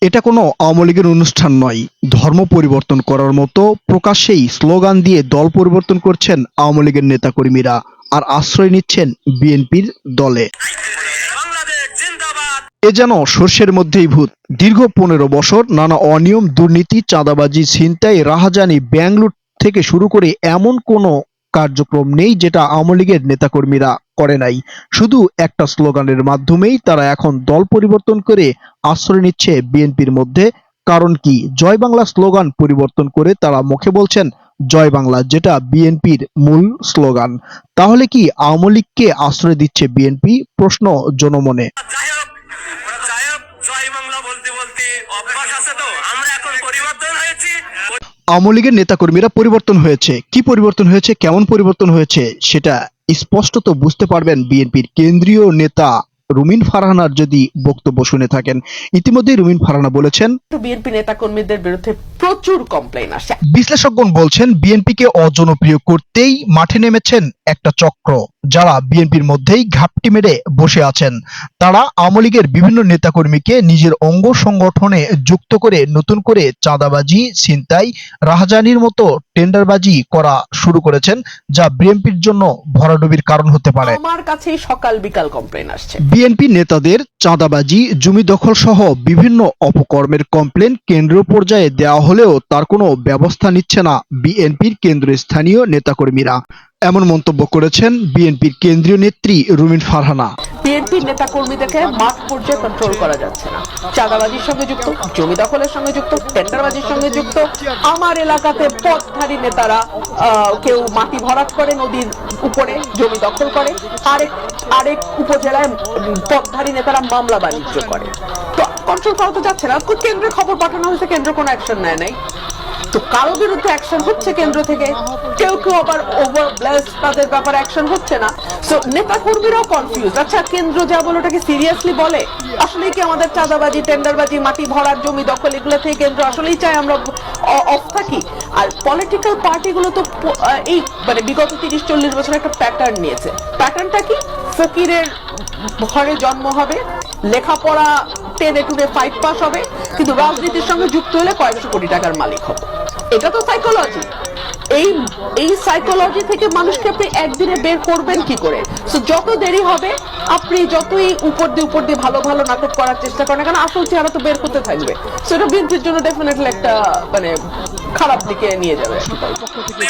এটা কোনো আওয়ামী লীগের অনুষ্ঠান নয়। ধর্ম পরিবর্তন করার মতো প্রকাশ্যেই স্লোগান দিয়ে দল পরিবর্তন করছেন আওয়ামী লীগের নেতাকর্মীরা আর আশ্রয় নিচ্ছেন বিএনপির দলে। এ যেন সর্ষের মধ্যেই ভূত। দীর্ঘ পনেরো বছর নানা অনিয়ম দুর্নীতি চাঁদাবাজি ছিনতাই রাহাজানি ব্যাংলুট থেকে শুরু করে এমন কোনো কার্যক্রম নেই যেটা আওয়ামী লীগের নেতাকর্মীরা করে নাই। শুধু একটা স্লোগানের মাধ্যমেই তারা এখন দল পরিবর্তন করে আশ্রয় নিচ্ছে বিএনপির মধ্যে। কারণ কি? জয় বাংলা স্লোগান পরিবর্তন করে তারা মুখে বলছেন, জয় বাংলা যেটা বিএনপির মূল স্লোগান। তাহলে কি আওয়ামী লীগকে আশ্রয় দিচ্ছে বিএনপি? প্রশ্ন জনমনে। আওয়ামী লীগের নেতাকর্মীরা পরিবর্তন হয়েছে। কি পরিবর্তন হয়েছে? কেমন পরিবর্তন হয়েছে? সেটা স্পষ্টত বুঝতে পারবেন বিএনপির কেন্দ্রীয় নেতা রুমিন ফারহানার যদি বক্তব্য শুনে থাকেন। ইতিমধ্যেই রুমিন ফারহানা বলেছেন বিএনপি নেতাকর্মীদের বিরুদ্ধে প্রচুর কমপ্লেন আসে বিশ্লেষকগণ বলছেন বিএনপিকে অজনপ্রিয় করতেই মাঠে নেমেছেন একটা চক্র। যারা বিএনপির মধ্যেই ঘাপটি মেরে বসে আছেন তারা আওয়ামী লীগের বিভিন্ন নেতাকর্মীকে নিজের অঙ্গ সংগঠনে যুক্ত করে নতুন করে চাঁদাবাজি ছিনতাই রাহাজানির মতো টেন্ডারবাজি করা শুরু করেছেন যা বিএনপির জন্য ভরাডুবির কারণ হতে পারে। আমার কাছেই সকাল বিকাল কমপ্লেন আসছে। বিএনপি নেতাদের চাঁদাবাজি জমি দখল সহ বিভিন্ন অপকর্মের কমপ্লেন কেন্দ্রীয় পর্যায়ে দেওয়া হলেও তার কোনো ব্যবস্থা নিচ্ছে না বিএনপির কেন্দ্রস্থানীয় নেতাকর্মীরা। এমন মন্তব্য করেছেন বিএনপির কেন্দ্রীয় নেত্রী রুমিন ফারহানা। বিএনপির নেতাকর্মীদেরকে মাঠ পর্যায়ে কন্ট্রোল করা যাচ্ছে না। চাঁদাবাজির সঙ্গে যুক্ত, জমি দখলের সঙ্গে যুক্ত, টেন্ডারবাজির সঙ্গে যুক্ত, আমার এলাকাতে পথধারী নেতারা কেউ মাটি ভরাট করে, নদীর উপরে জমি দখল করে, আরেক আরেক উপজেলায় পথধারী নেতারা মামলা বাণিজ্য করে। তো কন্ট্রোল করা তো যাচ্ছে না। কেন্দ্রে খবর পাঠানো হয়েছে, কেন্দ্র কোনো অ্যাকশন নেয় নাই। তো কারও বিরুদ্ধে অ্যাকশন হচ্ছে কেন্দ্র থেকে? কেউ কেউ আবার ওভার ব্লেস তাদের ব্যাপারে অ্যাকশন হচ্ছে না। সো নেতা কর্মীরাও কনফিউজ আচ্ছা কেন্দ্র যা বলে ওটাকে সিরিয়াসলি বলে? আসলে কি আমাদের চাঁদাবাজি, টেন্ডারবাজি, মাটি ভরার জমি দখল, এগুলো থেকে কেন্দ্র আসলেই আমরা অফ থাকি? আর পলিটিক্যাল পার্টিগুলো তো এই মানে বিগত তিরিশ, চল্লিশ বছর একটা প্যাটার্ন নিয়েছে। প্যাটার্নটা কি? ফকিরের ঘরে জন্ম হবে, লেখাপড়া টেনে টুনে ফাইভ পাস হবে, কিন্তু রাজনীতির সঙ্গে যুক্ত হলে কয়েকশো কোটি টাকার মালিক হবে। এটা তো সাইকোলজি এই এই সাইকোলজি থেকে মানুষকে আপনি একদিনে বের করবেন কি করে? সো যত দেরি হবে, আপনি যতই উপর দিয়ে উপর দিয়ে ভালো ভালো নাটক করার চেষ্টা করেন কারণ আসল চেহারা তো বের করতে থাকবে। সো এটা বিএনপির জন্য ডেফিনেটলি একটা মানে খারাপ দিকে নিয়ে যাবে। পক্ষ থেকে